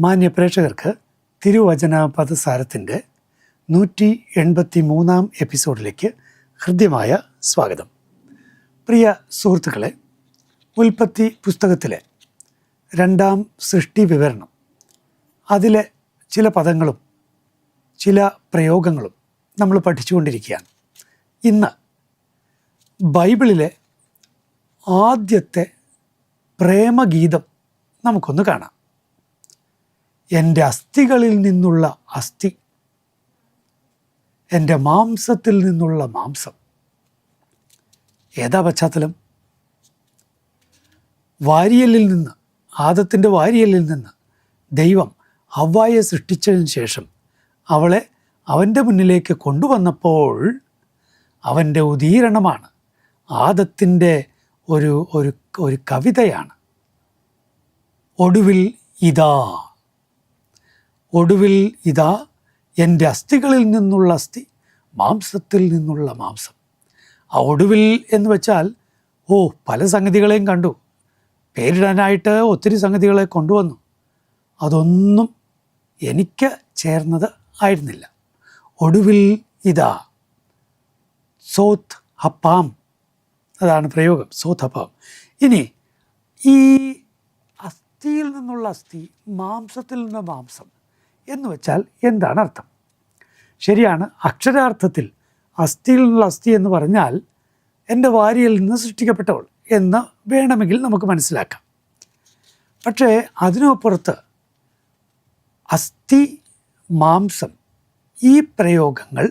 മാന്യ പ്രേക്ഷകർക്ക് തിരുവചന പദസാരത്തിന്റെ നൂറ്റി എൺപത്തി മൂന്നാം എപ്പിസോഡിലേക്ക് ഹൃദ്യമായ സ്വാഗതം. പ്രിയ സുഹൃത്തുക്കളെ ഉൽപ്പത്തി പുസ്തകത്തിലെ രണ്ടാം സൃഷ്ടി വിവരണം അതിലെ ചില പദങ്ങളും ചില പ്രയോഗങ്ങളും നമ്മൾ പഠിച്ചുകൊണ്ടിരിക്കുകയാണ്. ഇന്ന് ബൈബിളിലെ ആദ്യത്തെ പ്രേമഗീതം നമുക്കൊന്ന് കാണാം. എന്റെ അസ്ഥികളിൽ നിന്നുള്ള അസ്ഥി എന്റെ മാംസത്തിൽ നിന്നുള്ള മാംസം. ഏതാ പശ്ചാത്തലം? വാരിയലിൽ നിന്ന് ആദത്തിന്റെ വാരിയലിൽ നിന്ന് ദൈവം ഹവ്വായെ സൃഷ്ടിച്ചതിന് ശേഷം അവളെ അവന്റെ മുന്നിലേക്ക് കൊണ്ടുവന്നപ്പോൾ അവന്റെ ഉദീരണമാണ് ആദത്തിന്റെ ഒരു ഒരു കവിതയാണ്. ഒടുവിൽ ഇതാ ഒടുവിൽ ഇതാ എന്റെ അസ്ഥികളിൽ നിന്നുള്ള അസ്ഥി മാംസത്തിൽ നിന്നുള്ള മാംസം. ആ ഒടുവിൽ എന്ന് വെച്ചാൽ ഓ പല സംഗതികളെയും കണ്ടു. പേരിടാനായിട്ട് ഒത്തിരി സംഗതികളെ കൊണ്ടുവന്നു. അതൊന്നും എനിക്ക് ചേർന്നത് ആയിരുന്നില്ല. ഒടുവിൽ ഇതാ സോത്ത് ഹപ്പാം. അതാണ് പ്രയോഗം സോത്ത് ഹപ്പാം. ഇനി ഈ അസ്ഥിയിൽ നിന്നുള്ള അസ്ഥി മാംസത്തിൽ നിന്ന് മാംസം എന്ന് വെച്ചാൽ എന്താണ് അർത്ഥം? ശരിയാണ് അക്ഷരാർത്ഥത്തിൽ അസ്ഥിയിൽ നിന്നുള്ള അസ്ഥി എന്ന് പറഞ്ഞാൽ എന്റെ വാരിയിൽ നിന്ന് സൃഷ്ടിക്കപ്പെട്ടവൾ എന്ന് വേണമെങ്കിൽ നമുക്ക് മനസ്സിലാക്കാം. പക്ഷേ അതിനപ്പുറത്ത് അസ്ഥി മാംസം ഈ പ്രയോഗങ്ങൾ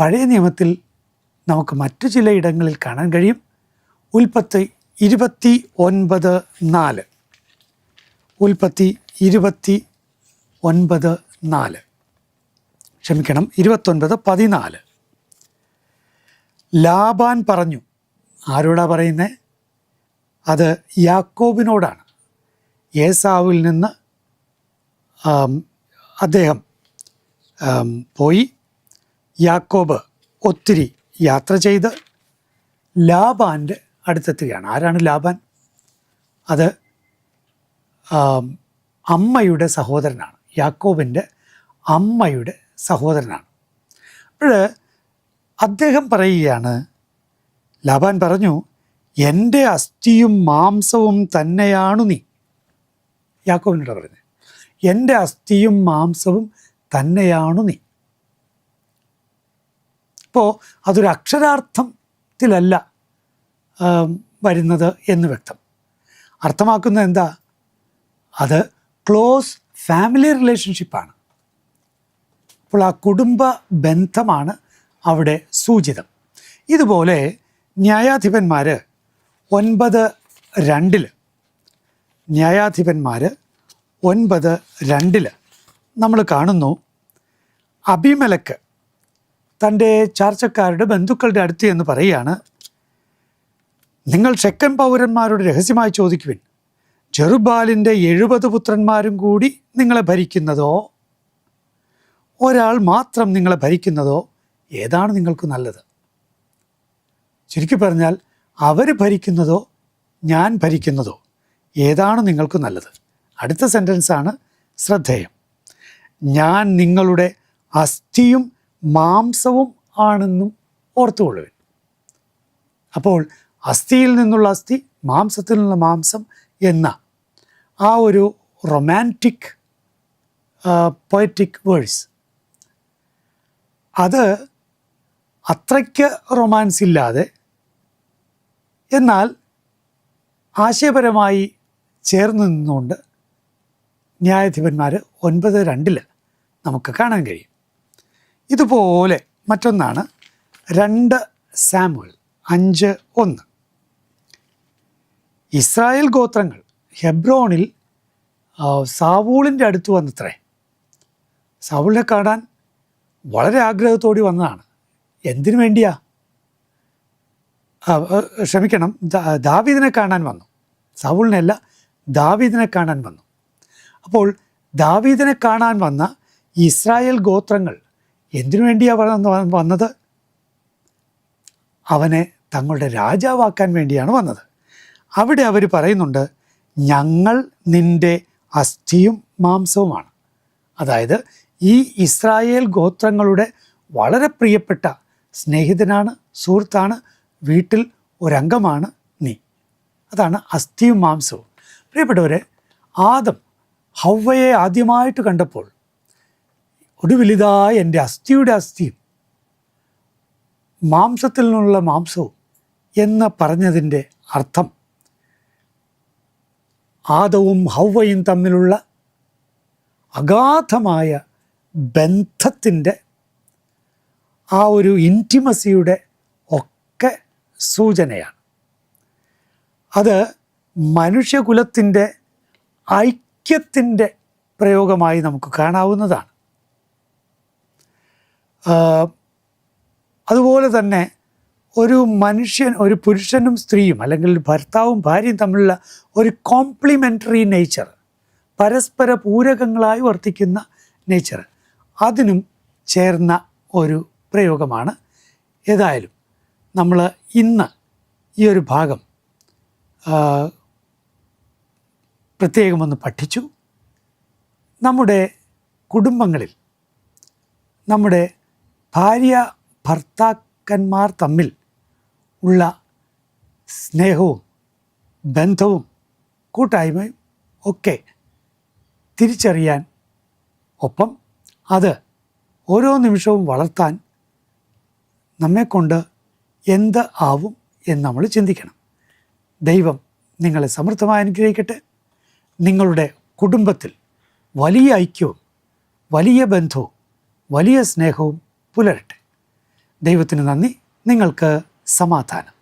പഴയ നിയമത്തിൽ നമുക്ക് മറ്റു ചില ഇടങ്ങളിൽ കാണാൻ കഴിയും. ഉൽപ്പത്തി ഇരുപത്തി ഒൻപത് നാല്. ഉൽപ്പത്തി ഇരുപത്തി ഒൻപത് നാല്. ക്ഷമിക്കണം ഇരുപത്തൊൻപത് പതിനാല്. ലാബാൻ പറഞ്ഞു ആരോടാ പറയുന്നത് അത് യാക്കോബിനോടാണ്. ഏസാവിൽ നിന്ന് അദ്ദേഹം പോയി യാക്കോബ് ഒത്തിരി യാത്ര ചെയ്ത് ലാബാന്റെ അടുത്തെത്തുകയാണ്. ആരാണ് ലാബാൻ? അത് അമ്മയുടെ സഹോദരനാണ്. യാക്കോബിന്റെ അമ്മയുടെ സഹോദരനാണ്. അപ്പോൾ അദ്ദേഹം പറയുകയാണ് ലബാൻ പറഞ്ഞു എന്റെ അസ്ഥിയും മാംസവും തന്നെയാണു നീ. യാക്കോബിനോട് പറഞ്ഞത് എന്റെ അസ്ഥിയും മാംസവും തന്നെയാണു നീ. അപ്പോൾ അതൊരു അക്ഷരാർത്ഥത്തിലല്ല വരുന്നത് എന്ന് വ്യക്തം. അർത്ഥമാക്കുന്നത് എന്താ? അത് ക്ലോസ് ഫാമിലി റിലേഷൻഷിപ്പാണ് അപ്പോൾ ആ കുടുംബ ബന്ധമാണ് അവിടെ സൂചിതം. ഇതുപോലെ ന്യായാധിപന്മാർ ഒൻപത് രണ്ടിൽ ന്യായാധിപന്മാർ ഒൻപത് രണ്ടിൽ നമ്മൾ കാണുന്നു അഭിമലക്ക് തന്റെ ചാർച്ചക്കാരുടെ ബന്ധുക്കളുടെ അടുത്ത് എന്ന് പറയുകയാണ് നിങ്ങൾ ഷെക്കൻ പൗരന്മാരോട് രഹസ്യമായി ചോദിക്കുവിൻ. ജെറുബാലിന്റെ എഴുപത് പുത്രന്മാരും കൂടി നിങ്ങളെ ഭരിക്കുന്നതോ? ഒരാൾ മാത്രം നിങ്ങളെ ഭരിക്കുന്നതോ? ഏതാണ് നിങ്ങൾക്ക് നല്ലത്? ചുരുക്കി പറഞ്ഞാൽ അവർ ഭരിക്കുന്നതോ ഞാൻ ഭരിക്കുന്നതോ ഏതാണ് നിങ്ങൾക്ക് നല്ലത്? അടുത്ത സെന്റൻസാണ് ശ്രദ്ധേയം. ഞാൻ നിങ്ങളുടെ അസ്ഥിയും മാംസവും ആണെന്നും ഓർത്തുകൊള്ളുവിൻ. അപ്പോൾ അസ്ഥിയിൽ നിന്നുള്ള അസ്ഥി മാംസത്തിൽ നിന്നുള്ള മാംസം എന്ന ആ ഒരു റൊമാന്റിക് പൊയറ്റിക് വേഴ്സ് അത് അത്രയ്ക്ക് റൊമാൻസ് ഇല്ലാതെ എന്നാൽ ആശയപരമായി ചേർന്ന് നിന്നുകൊണ്ട് ന്യായാധിപന്മാർ ഒൻപത് രണ്ടിൽ നമുക്ക് കാണാൻ കഴിയും. ഇതുപോലെ മറ്റൊന്നാണ് രണ്ട് സാമുവൽ അഞ്ച് ഒന്ന്. ഇസ്രായേൽ ഗോത്രങ്ങൾ ഹെബ്രോണിൽ സാവൂളിന്റെ അടുത്ത് വന്നത്രേ. സാവൂളിനെ കാണാൻ വളരെ ആഗ്രഹത്തോടി വന്നതാണ്. എന്തിനു വേണ്ടിയാ? ക്ഷമിക്കണം. ദാവീദിനെ കാണാൻ വന്നു. സൗളിനെയല്ല ദാവീദിനെ കാണാൻ വന്നു. അപ്പോൾ ദാവീദിനെ കാണാൻ വന്ന ഇസ്രായേൽ ഗോത്രങ്ങൾ എന്തിനു വേണ്ടിയാ വന്ന- വന്നത്? അവനെ തങ്ങളുടെ രാജാവാക്കാൻ വേണ്ടിയാണ് വന്നത്. അവിടെ അവർ പറയുന്നുണ്ട് ഞങ്ങൾ നിന്റെ അസ്ഥിയും മാംസവുമാണ്. അതായത് ഈ ഇസ്രായേൽ ഗോത്രങ്ങളുടെ വളരെ പ്രിയപ്പെട്ട സ്നേഹിതനാണ് സുഹൃത്താണ് വീട്ടിൽ ഒരംഗമാണ് നീ. അതാണ് അസ്ഥിയും മാംസവും. പ്രിയപ്പെട്ടവരെ ആദം ഹൗവയെ ആദ്യമായിട്ട് കണ്ടപ്പോൾ ഒടുവിലിതായ എന്റെ അസ്ഥിയുടെ അസ്ഥിയും മാംസത്തിൽ നിന്നുള്ള മാംസവും എന്ന് പറഞ്ഞതിന്റെ അർത്ഥം ആദവും ഹൗവയും തമ്മിലുള്ള അഗാധമായ ബന്ധത്തിന്റെ ആ ഒരു ഇന്റിമസിയുടെ ഒക്കെ സൂചനയാണ്. അത് മനുഷ്യകുലത്തിന്റെ ഐക്യത്തിന്റെ പ്രയോഗമായി നമുക്ക് കാണാവുന്നതാണ്. അതുപോലെ തന്നെ ഒരു മനുഷ്യൻ ഒരു പുരുഷനും സ്ത്രീയും അല്ലെങ്കിൽ ഭർത്താവും ഭാര്യയും തമ്മിലുള്ള ഒരു കോംപ്ലിമെന്ററി നേച്ചർ പരസ്പര പൂരകങ്ങളായി വർത്തിക്കുന്ന നേച്ചർ അതിനും ചേർന്ന ഒരു പ്രയോഗമാണ്. ഏതായാലും നമ്മൾ ഇന്ന് ഈ ഒരു ഭാഗം പ്രത്യേകമൊന്ന് പഠിച്ചു. നമ്മുടെ കുടുംബങ്ങളിൽ നമ്മുടെ ഭാര്യ ഭർത്താക്കന്മാർ തമ്മിൽ ഉള്ള സ്നേഹവും ബന്ധവും കൂട്ടായ്മയും ഒക്കെ തിരിച്ചറിയാൻ ഒപ്പം അത് ഓരോ നിമിഷവും വളർത്താൻ നമ്മെക്കൊണ്ട് എന്ത് ആവും എന്ന് നമ്മൾ ചിന്തിക്കണം. ദൈവം നിങ്ങളെ സമൃദ്ധമായി അനുഗ്രഹിക്കട്ടെ. നിങ്ങളുടെ കുടുംബത്തിൽ വലിയ ഐക്യവും വലിയ ബന്ധവും വലിയ സ്നേഹവും പുലരട്ടെ. ദൈവത്തിന് നന്ദി. നിങ്ങൾക്ക് സമാധാനം.